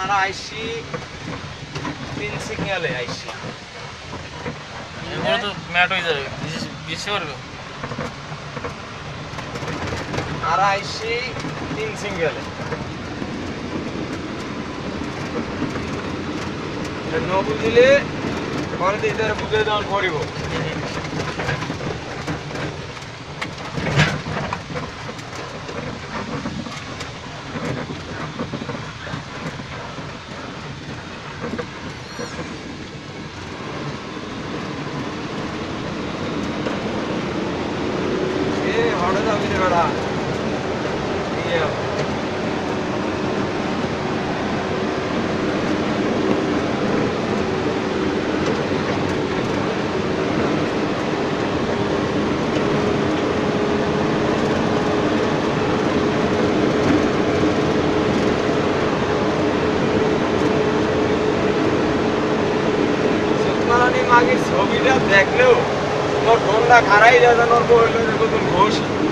আর আইসি, তিন সিগনালে আইসি এগুলো তো ম্যাট হয়ে যাবে করবে আর আইসি তিন সিঙ্গেলে। ন পরে বুঝে দেওয়ার করিব বেড়া ইয়ে সুতমারানি মাগির ছবিটা দেখলেও তোর ঢোলটা খারাই যায় ওর বলল Golden Motion.